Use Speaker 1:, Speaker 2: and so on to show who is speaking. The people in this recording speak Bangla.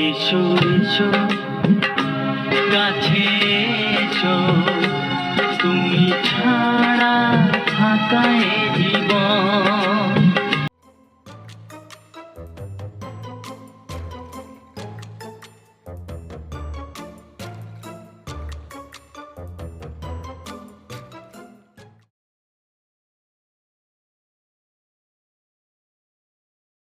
Speaker 1: এসো এসো কাছে এসো। তুমি ছাড়া ফাঁকা